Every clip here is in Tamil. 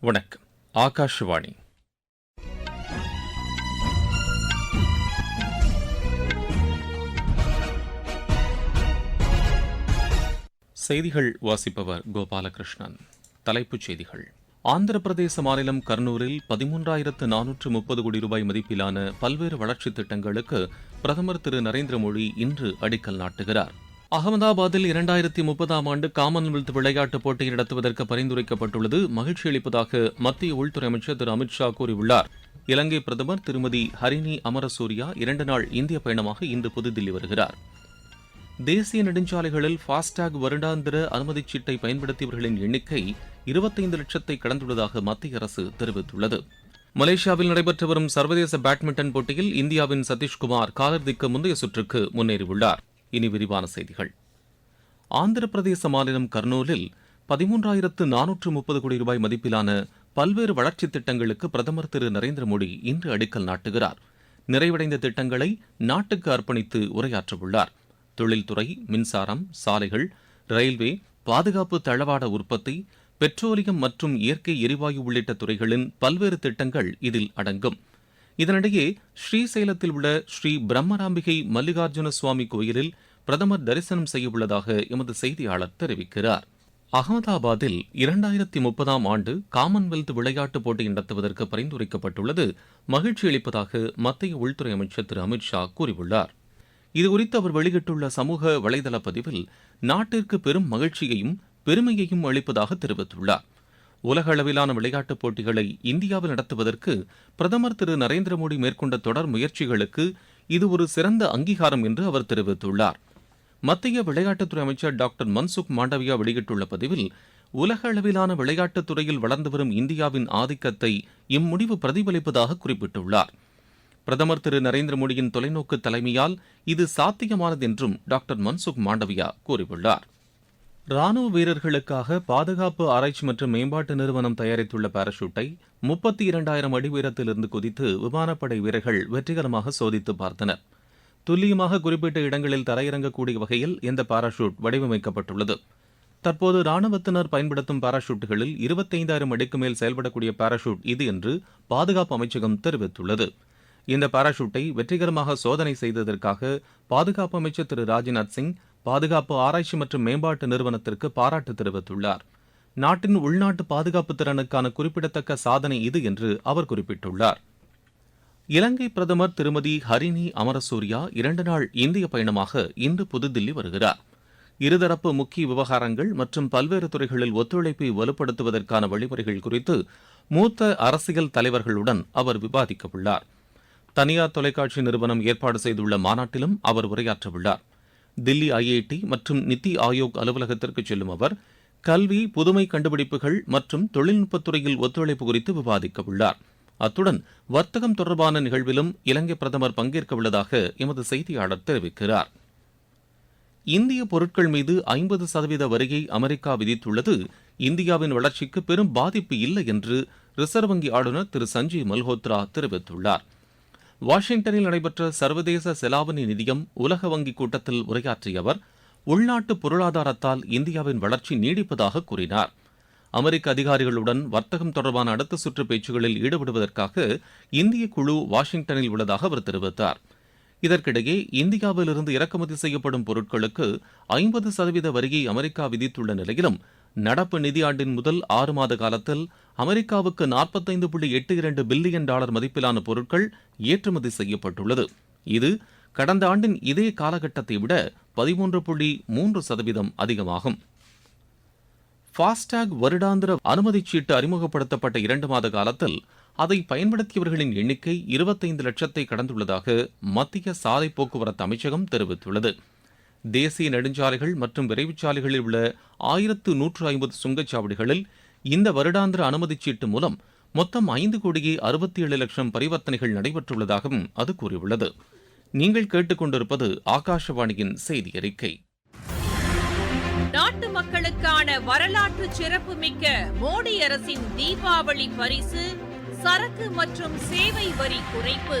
வணக்கம். ஆகாஷவாணி. செய்திகள் வாசிப்பவர் கோபாலகிருஷ்ணன். தலைப்புச் செய்திகள். ஆந்திர பிரதேச மாநிலம் கர்னூரில் பதிமூன்றாயிரத்து நானூற்று முப்பது கோடி ரூபாய் மதிப்பிலான பல்வேறு வளர்ச்சித் திட்டங்களுக்கு பிரதமர் திரு நரேந்திர மோடி இன்று அடிக்கல் நாட்டுகிறார். அகமதாபாத்தில் இரண்டாயிரத்தி முப்பதாம் ஆண்டு காமன்வெல்த் விளையாட்டுப் போட்டியை நடத்துவதற்கு பரிந்துரைக்கப்பட்டுள்ளது. மகிழ்ச்சி அளிப்பதாக மத்திய உள்துறை அமைச்சர் திரு. அமித்ஷா கூறியுள்ளார். இலங்கை பிரதமர் திருமதி ஹரிணி அமரசூரியா இரண்டு நாள் இந்திய பயணமாக இன்று புதுதில்லி வருகிறார். தேசிய நெடுஞ்சாலைகளில் ஃபாஸ்டாக் வருடாந்திர அனுமதிச் சீட்டை பயன்படுத்தியவர்களின் எண்ணிக்கை இருபத்தைந்து லட்சத்தை கடந்துள்ளதாக மத்திய அரசு தெரிவித்துள்ளது. மலேசியாவில் நடைபெற்று வரும் சர்வதேச பேட்மிண்டன் போட்டியில் இந்தியாவின் சதீஷ்குமார் காலிறுதிக்கு முந்தைய சுற்றுக்கு முன்னேறியுள்ளார். இனி விரிவான செய்திகள். ஆந்திர பிரதேச மாநிலம் கர்னூலில் பதிமூன்றாயிரத்து நானூற்று முப்பது கோடி ரூபாய் மதிப்பிலான பல்வேறு வளர்ச்சித் திட்டங்களுக்கு பிரதமர் திரு நரேந்திர மோடி இன்று அடிக்கல் நாட்டுகிறார். நிறைவடைந்த திட்டங்களை நாட்டுக்கு அர்ப்பணித்து உரையாற்றவுள்ளார். தொழில்துறை மின்சாரம் சாலைகள் ரயில்வே பாதுகாப்பு தளவாட உற்பத்தி பெட்ரோலியம் மற்றும் இயற்கை எரிவாயு உள்ளிட்ட துறைகளின் பல்வேறு திட்டங்கள் இதில் அடங்கும். இதனிடையே ஸ்ரீசைலத்தில் உள்ள ஸ்ரீ பிரம்மராம்பிகை மல்லிகார்ஜுன சுவாமி கோயிலில் பிரதமர் தரிசனம் செய்யவுள்ளதாக எமது செய்தியாளர் தெரிவிக்கிறார். அகமதாபாத்தில் இரண்டாயிரத்தி முப்பதாம் ஆண்டு காமன்வெல்த் விளையாட்டுப் போட்டி நடத்துவதற்கு பரிந்துரைக்கப்பட்டுள்ளது. மகிழ்ச்சி அளிப்பதாக மத்திய உள்துறை அமைச்சர் திரு. அமித் ஷா கூறியுள்ளார். இதுகுறித்து அவர் வெளியிட்டுள்ள சமூக வலைதள பதிவில் நாட்டிற்கு பெரும் மகிழ்ச்சியையும் பெருமையையும் அளிப்பதாக தெரிவித்துள்ளார். உலக அளவிலான விளையாட்டுப் போட்டிகளை இந்தியாவில் நடத்துவதற்கு பிரதமர் திரு நரேந்திர மோடி மேற்கொண்ட தொடர் முயற்சிகளுக்கு இது ஒரு சிறந்த அங்கீகாரம் என்று அவர் தெரிவித்துள்ளார். மத்திய விளையாட்டுத்துறை அமைச்சர் டாக்டர் மன்சுக் மாண்டவியா வெளியிட்டுள்ள பதிவில் உலக அளவிலான விளையாட்டுத் துறையில் வளர்ந்து வரும் இந்தியாவின் ஆதிக்கத்தை இம்முடிவு பிரதிபலிப்பதாக குறிப்பிட்டுள்ளார். பிரதமர் திரு நரேந்திர மோடியின் தொலைநோக்கு தலைமையால் இது சாத்தியமானது என்றும் டாக்டர் மன்சுக் மாண்டவியா கூறியுள்ளார். ராணுவ வீரர்களுக்காக பாதுகாப்பு ஆராய்ச்சி மற்றும் மேம்பாட்டு நிறுவனம் தயாரித்துள்ள பாராசூட்டை முப்பத்தி இரண்டாயிரம் அடி உயரத்திலிருந்து குதித்து விமானப்படை வீரர்கள் வெற்றிகரமாக சோதித்து பார்த்தனர். துல்லியமாக குறிப்பிட்ட இடங்களில் தரையிறங்கக்கூடிய வகையில் இந்த பாராசூட் வடிவமைக்கப்பட்டுள்ளது. தற்போது ராணுவத்தினர் பயன்படுத்தும் பாராசூட்டுகளில் இருபத்தைந்தாயிரம் அடிக்கு மேல் செயல்படக்கூடிய பாராசூட் இது என்று பாதுகாப்பு அமைச்சகம் தெரிவித்துள்ளது. இந்த பாராசூட்டை வெற்றிகரமாக சோதனை செய்ததற்காக பாதுகாப்பு அமைச்சர் திரு ராஜ்நாத் சிங் பாதுகாப்பு ஆராய்ச்சி மற்றும் மேம்பாட்டு நிறுவனத்திற்கு பாராட்டு தெரிவித்துள்ளார். நாட்டின் உள்நாட்டு பாதுகாப்பு திறனுக்கான குறிப்பிடத்தக்க சாதனை இது என்று அவர் குறிப்பிட்டுள்ளார். இலங்கை பிரதமர் திருமதி ஹரிணி அமரசூரியா இரண்டு நாள் இந்திய பயணமாக இன்று புதுதில்லி வருகிறார். இருதரப்பு முக்கிய விவகாரங்கள் மற்றும் பல்வேறு துறைகளில் ஒத்துழைப்பை வலுப்படுத்துவதற்கான வழிமுறைகள் குறித்து மூத்த அரசியல் தலைவர்களுடன் அவர் விவாதிக்கவுள்ளார். தனியார் தொலைக்காட்சி நிறுவனம் ஏற்பாடு செய்துள்ள மாநாட்டிலும் அவர் உரையாற்றவுள்ளார். தில்லி ஐஐடி மற்றும் நித்தி ஆயோக் அலுவலகத்திற்கு செல்லும் அவர் கல்வி புதுமை கண்டுபிடிப்புகள் மற்றும் தொழில்நுட்பத்துறையில் ஒத்துழைப்பு குறித்து விவாதிக்கவுள்ளார் அத்துடன் வர்த்தகம் தொடர்பான நிகழ்விலும் இலங்கை பிரதமர் பங்கேற்க உள்ளதாக எமது செய்தியாளர் தெரிவிக்கிறார். இந்திய பொருட்கள் மீது ஐம்பது சதவீத வரியை அமெரிக்கா விதித்துள்ளது. இந்தியாவின் வளர்ச்சிக்கு பெரும் பாதிப்பு இல்லை என்று ரிசர்வ் வங்கி ஆளுநர் திரு சஞ்சீவ் மல்ஹோத்ரா தெரிவித்துள்ளார். வாஷிங்டனில் நடைபெற்ற சர்வதேச செலாவணி நிதியம் உலக வங்கி கூட்டத்தில் உரையாற்றிய அவர் உள்நாட்டு பொருளாதாரத்தால் இந்தியாவின் வளர்ச்சி நீடிப்பதாக கூறினார். அமெரிக்க அதிகாரிகளுடன் வர்த்தகம் தொடர்பான அடுத்த சுற்று பேச்சுகளில் ஈடுபடுவதற்காக இந்திய குழு வாஷிங்டனில் உள்ளதாக அவர் தெரிவித்தார். இதற்கிடையே இந்தியாவிலிருந்து இறக்குமதி செய்யப்படும் பொருட்களுக்கு ஐம்பது சதவீத வரியை அமெரிக்கா விதித்துள்ள நிலையிலும் நடப்பு நிதியாண்டின் முதல் ஆறு மாத காலத்தில் அமெரிக்காவுக்கு நாற்பத்தைந்து புள்ளி எட்டு இரண்டு பில்லியன் டாலர் மதிப்பிலான பொருட்கள் ஏற்றுமதி செய்யப்பட்டுள்ளது. இது கடந்த ஆண்டின் இதே காலகட்டத்தை விட பதிமூன்று புள்ளி மூன்று சதவீதம் அதிகமாகும். ஃபாஸ்டாக் வருடாந்திர அனுமதிச் சீட்டு அறிமுகப்படுத்தப்பட்ட இரண்டு மாத காலத்தில் அதை பயன்படுத்தியவர்களின் எண்ணிக்கை இருபத்தைந்து லட்சத்தை கடந்துள்ளதாக மத்திய சாலை போக்குவரத்து அமைச்சகம் தெரிவித்துள்ளது. தேசிய நெடுஞ்சாலைகள் மற்றும் விரைவுச்சாலைகளில் உள்ள ஆயிரத்து நூற்று ஐம்பது சுங்கச்சாவடிகளில் இந்த வருடாந்திர அனுமதிச் சீட்டு மூலம் மொத்தம் ஐந்து கோடியே அறுபத்தி ஏழு லட்சம் பரிவர்த்தனைகள் நடைபெற்றுள்ளதாகவும் அது கூறியுள்ளது. நீங்கள் கேட்டுக்கொண்டிருப்பது ஆகாஷவாணியின் செய்தி அறிக்கை. நாட்டு மக்களுக்கான வரலாற்று சிறப்புமிக்க மோடி அரசின் தீபாவளி பரிசு சரக்கு மற்றும் சேவை வரி குறைப்பு.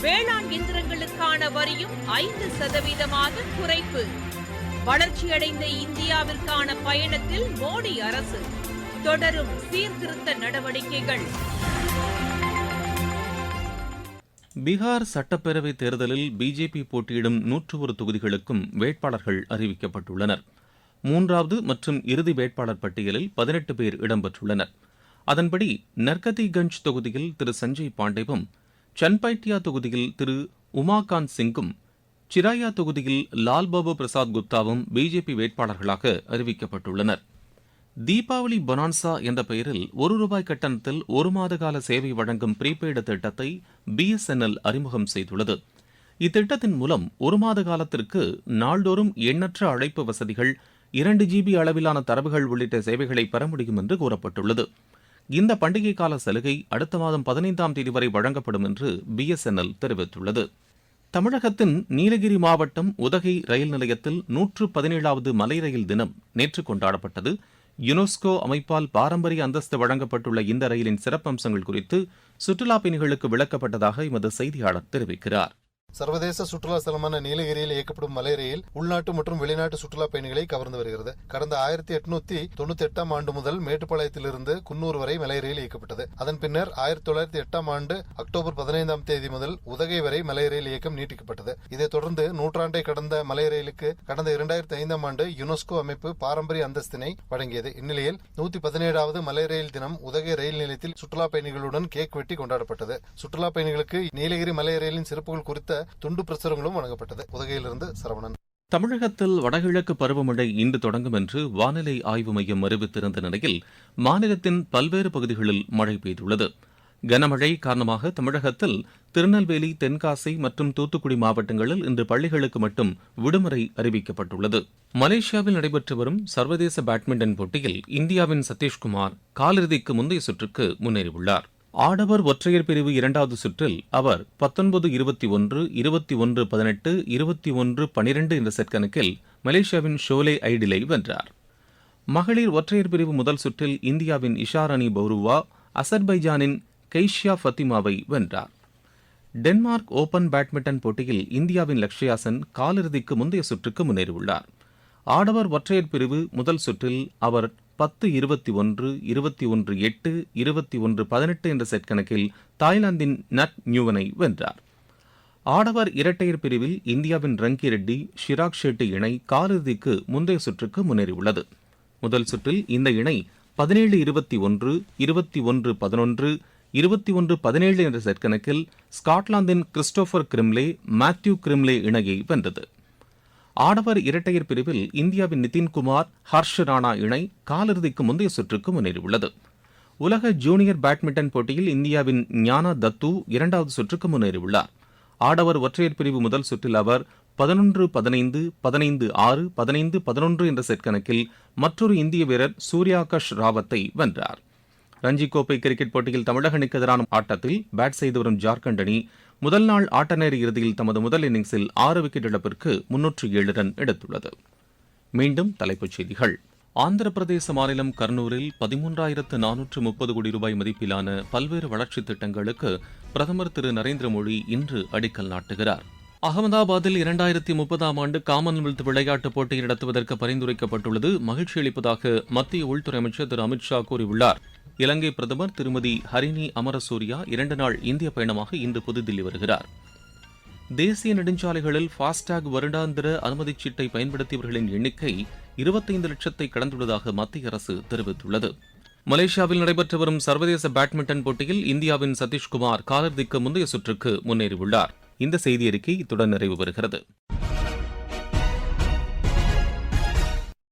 வேளாண் இயந்திரங்களுக்கான வரியும் ஐந்து சதவீதமாக குறைப்பு. வளர்ச்சியடைந்த இந்தியாவிற்கான பயணத்தில் மோடி அரசு. தொடரும் சீர்திருத்த நடவடிக்கைகள். பீகார் சட்டப்பேரவை தேர்தலில் பிஜேபி போட்டியிடும் நூற்று ஒரு தொகுதிகளுக்கும் வேட்பாளர்கள் அறிவிக்கப்பட்டுள்ளனர். மூன்றாவது மற்றும் இறுதி வேட்பாளர் பட்டியலில் பதினெட்டு பேர் இடம்பெற்றுள்ளனர். அதன்படி நர்கதிகஞ்ச் தொகுதியில் திரு சஞ்சய் பாண்டேவும் சன்பைட்டியா தொகுதியில் திரு உமாகாந்த் சிங்கும் சிராயா தொகுதியில் லால்பாபு பிரசாத் குப்தாவும் பிஜேபி வேட்பாளர்களாக அறிவிக்கப்பட்டுள்ளனர். தீபாவளி பொனான்சா என்ற பெயரில் ஒரு ரூபாய் கட்டணத்தில் ஒரு மாத கால சேவை வழங்கும் ப்ரீபெய்டு திட்டத்தை பிஎஸ்என்எல் அறிமுகம் செய்துள்ளது. இத்திட்டத்தின் மூலம் ஒரு மாத காலத்திற்கு நாள்தோறும் எண்ணற்ற அழைப்பு வசதிகள் இரண்டு ஜிபி அளவிலான தரவுகள் உள்ளிட்ட சேவைகளை பெற முடியும் என்று கூறப்பட்டுள்ளது. இந்த பண்டிகை கால சலுகை அடுத்த மாதம் பதினைந்தாம் தேதி வரை வழங்கப்படும் என்று பிஎஸ்என்எல் தெரிவித்துள்ளது. தமிழகத்தின் நீலகிரி மாவட்டம் உதகை ரயில் நிலையத்தில் நூற்று பதினேழாவது மலை ரயில் தினம் நேற்று கொண்டாடப்பட்டது. யுனெஸ்கோ அமைப்பால் பாரம்பரிய அந்தஸ்து வழங்கப்பட்டுள்ள இந்த ரயிலின் சிறப்பம்சங்கள் குறித்து சுற்றுலாப் பயணிகளுக்கு விளக்கப்பட்டதாக எமது செய்தியாளர் தெரிவிக்கிறார். சர்வதேச சுற்றுலா ஸ்தலமான நீலகிரியில் இயக்கப்படும் மலை ரயில் உள்நாட்டு மற்றும் வெளிநாட்டு சுற்றுலா பயணிகளை கவர்ந்து வருகிறது. கடந்த ஆயிரத்தி எட்நூத்தி தொண்ணூத்தி எட்டாம் ஆண்டு முதல் மேட்டுப்பாளையத்திலிருந்து குன்னூர் வரை மலை ரயில் இயக்கப்பட்டது. அதன் பின்னர் ஆயிரத்தி தொள்ளாயிரத்தி எட்டாம் ஆண்டு அக்டோபர் பதினைந்தாம் தேதி முதல் உதகை வரை மலை ரயில் இயக்கம் நீட்டிக்கப்பட்டது. இதைத் தொடர்ந்து நூற்றாண்டை கடந்த மலை ரயிலுக்கு கடந்த இரண்டாயிரத்தி ஐந்தாம் ஆண்டு யுனெஸ்கோ அமைப்பு பாரம்பரிய அந்தஸ்தினை வழங்கியது. இந்நிலையில் நூத்தி பதினேழாவது மலை ரயில் தினம் உதகை ரயில் நிலையத்தில் சுற்றுலா பயணிகளுடன் கேக் வெட்டி கொண்டாடப்பட்டது. சுற்றுலா பயணிகளுக்கு நீலகிரி மலை ரயிலின் சிறப்புகள் குறித்த துண்டு பிரசுரங்களும் வழங்கப்பட்டது. உதகையிலிருந்து சரவணன். தமிழகத்தில் வடகிழக்கு பருவமழை இன்று தொடங்கும் என்று வானிலை ஆய்வு மையம் அறிவித்திருந்த நிலையில் மாநிலத்தின் பல்வேறு பகுதிகளில் மழை பெய்துள்ளது. கனமழை காரணமாக தமிழகத்தில் திருநெல்வேலி தென்காசி மற்றும் தூத்துக்குடி மாவட்டங்களில் இன்று பள்ளிகளுக்கு மட்டும் விடுமுறை அறிவிக்கப்பட்டுள்ளது. மலேசியாவில் நடைபெற்று வரும் சர்வதேச பேட்மிண்டன் போட்டியில் இந்தியாவின் சதீஷ்குமார் காலிறுதிக்கு முந்தைய சுற்றுக்கு முன்னேறியுள்ளார். ஆடவர் ஒற்றையர் பிரிவு இரண்டாவது சுற்றில் அவர் பத்தொன்பது இருபத்தி ஒன்று இருபத்தி ஒன்று பதினெட்டு இருபத்தி ஒன்று பனிரெண்டு என்ற செட் கணக்கில் மலேசியாவின் ஷோலே ஐடிலை வென்றார். மகளிர் ஒற்றையர் பிரிவு முதல் சுற்றில் இந்தியாவின் இஷாரணி பௌருவா அசர்பைஜானின் கெய்ஷியா ஃபத்திமாவை வென்றார். டென்மார்க் ஓபன் பேட்மிண்டன் போட்டியில் இந்தியாவின் லக்ஷயாசன் காலிறுதிக்கு முந்தைய சுற்றுக்கு முன்னேறியுள்ளார். ஆடவர் ஒற்றையர் பிரிவு முதல் சுற்றில் அவர் பத்து இருபத்தி ஒன்று இருபத்தி ஒன்று எட்டு இருபத்தி ஒன்று பதினெட்டு என்ற செட் கணக்கில் தாய்லாந்தின் நட் நியூவனை வென்றார். ஆடவர் இரட்டையர் பிரிவில் இந்தியாவின் ரங்கி ரெட்டி ஷிராக் ஷெட்டி இணை காலிறுதிக்கு முந்தைய சுற்றுக்கு முன்னேறியுள்ளது. முதல் சுற்றில் இந்த இணை பதினேழு இருபத்தி ஒன்று இருபத்தி ஒன்று பதினொன்று இருபத்தி ஒன்று பதினேழு என்ற செட் கணக்கில் ஸ்காட்லாந்தின் கிறிஸ்டோபர் கிரிம்லே மேத்யூ கிரிம்லே இணையை வென்றது. ஆடவர் இரட்டையர் பிரிவில் இந்தியாவின் நிதின்குமார் ஹர்ஷ் ராணா இணை காலிறுதிக்கு முந்தைய சுற்றுக்கு முன்னேறியுள்ளது. உலக ஜூனியர் பேட்மிண்டன் போட்டியில் இந்தியாவின் ஞானா தத்து இரண்டாவது சுற்றுக்கு முன்னேறியுள்ளார். ஆடவர் ஒற்றையர் பிரிவு முதல் சுற்றில் அவர் பதினொன்று பதினைந்து பதினைந்து ஆறு பதினைந்து பதினொன்று என்ற செட் கணக்கில் மற்றொரு இந்திய வீரர் சூர்யாகஷ் ராவத்தை வென்றார். ரஞ்சி கோப்பை கிரிக்கெட் போட்டியில் தமிழக அணிக்கு எதிரான ஆட்டத்தில் பேட் செய்து வரும் ஜார்க்கண்ட் அணி முதல் நாள் ஆட்டநேர இறுதியில் தமது முதல் இன்னிங்ஸில் ஆறு விக்கெட் இழப்பிற்கு முன்னூற்று ஏழு ரன் எடுத்துள்ளது. மீண்டும் தலைப்புச் செய்திகள். ஆந்திர பிரதேச மாநிலம் கர்னூரில் பதிமூன்றாயிரத்து நானூற்று முப்பது கோடி ரூபாய் மதிப்பிலான பல்வேறு வளர்ச்சித் திட்டங்களுக்கு பிரதமர் திரு நரேந்திர மோடி இன்று அடிக்கல் நாட்டுகிறார். அகமதாபாத்தில் இரண்டாயிரத்தி முப்பதாம் ஆண்டு காமன்வெல்த் விளையாட்டுப் போட்டியை நடத்துவதற்கு பரிந்துரைக்கப்பட்டுள்ளது. மகிழ்ச்சி அளிப்பதாக மத்திய உள்துறை அமைச்சர் திரு அமித் ஷா கூறியுள்ளார். இலங்கை பிரதமர் திருமதி ஹரிணி அமரசூரியா இரண்டு நாள் இந்திய பயணமாக இன்று புதுதில்லி வருகிறார். தேசிய நெடுஞ்சாலைகளில் ஃபாஸ்டாக் வருடாந்திர அனுமதிச் சீட்டை பயன்படுத்தியவர்களின் எண்ணிக்கை இருபத்தைந்து லட்சத்தை கடந்துள்ளதாக மத்திய அரசு தெரிவித்துள்ளது. மலேசியாவில் நடைபெற்று வரும் சர்வதேச பேட்மிண்டன் போட்டியில் இந்தியாவின் சதீஷ்குமார் காலிறுதிக்கு முந்தைய சுற்றுக்கு முன்னேறியுள்ளார். இந்த செய்தி அறிக்கை இத்துடன் நிறைவு பெறுகிறது.